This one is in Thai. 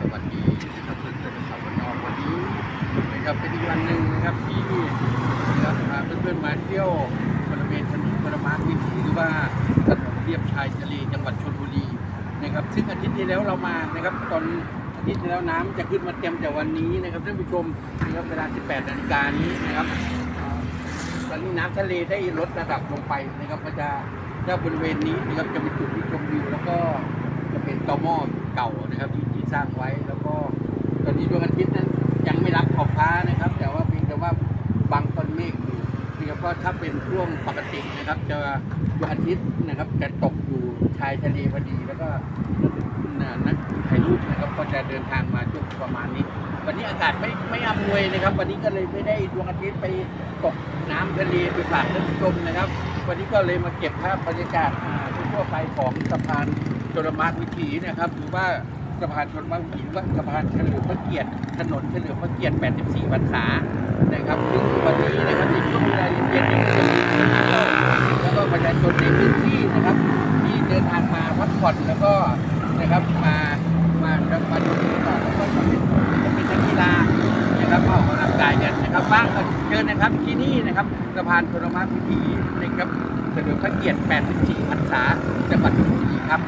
สวัสดีนะครับเพื่อนๆชาวบ้านนอกวันนี้นะครับเป็นอีกวันหนึ่งนะครับที่นะครับพาเพื่อนๆมาเที่ยวบริเวณถนนปรมาวิถีหรือว่าถนนเลียบชายทะเลจังหวัดชลบุรีนะครับ ซึ่งอาทิตย์ที่แล้วเรามานะครับ ตอนอาทิตย์ที่แล้วน้ำจะขึ้นมาเต็มแต่วันนี้นะครับท่านผู้ชมนะครับเวลา 18 นาฬิกานี้นะครับตอนนี้น้ำทะเลได้ลดระดับลงไปนะครับก็จะถ้าบริเวณนี้นะครับจะเป็นจุดที่ชมวิวแล้วก็จะเป็นตอหม้อ เก่านะครับที่ที่สร้างไว้แล้วก็ตอนนี้ดวงอาทิตย์นั้นยังไม่รับขอบฟ้านะครับ แต่ว่าเพียงแต่ว่าบังต้นเมฆอยู่เพียงแต่ว่าถ้าเป็นช่วงปกตินะครับ จะดวงอาทิตย์นะครับจะตกอยู่ชายทะเลพอดีแล้วก็นักถ่ายรูปนะครับก็จะเดินทางมาช่วงประมาณนี้ วันนี้อากาศไม่ไม่อำนวยนะครับ วันนี้ก็เลยไม่ได้ดวงอาทิตย์ไปตกน้ำทะเลไปฝากท่านผู้ชมนะครับ วันนี้ก็เลยมาเก็บภาพบรรยากาศทั่วไปของสะพาน ชลมารวิถีนะครับ หรือว่าสะพานชลมารวิถีหรือว่าสะพานเฉลิมพระเกียรติถนนเฉลิมพระเกียรติ 84 พรรษานะครับซึ่งวันนี้นะครับในช่วงเวลาเย็นๆเนี่ยจะมีนักท่องเที่ยวแล้วก็ประชาชนในพื้นที่นะครับที่เดินทางมาพักผ่อนแล้วก็นะครับมามามาดูก่อแล้วก็จะเป็นจะเป็นนักกีฬานะครับออกกำลังกายกันนะครับบ้างก็เชิญนะครับที่นี่นะครับสะพานชลมารวิถีนะครับเฉลิมพระเกียรติ 84 พรรษาจังหวัดชลบุรีครับ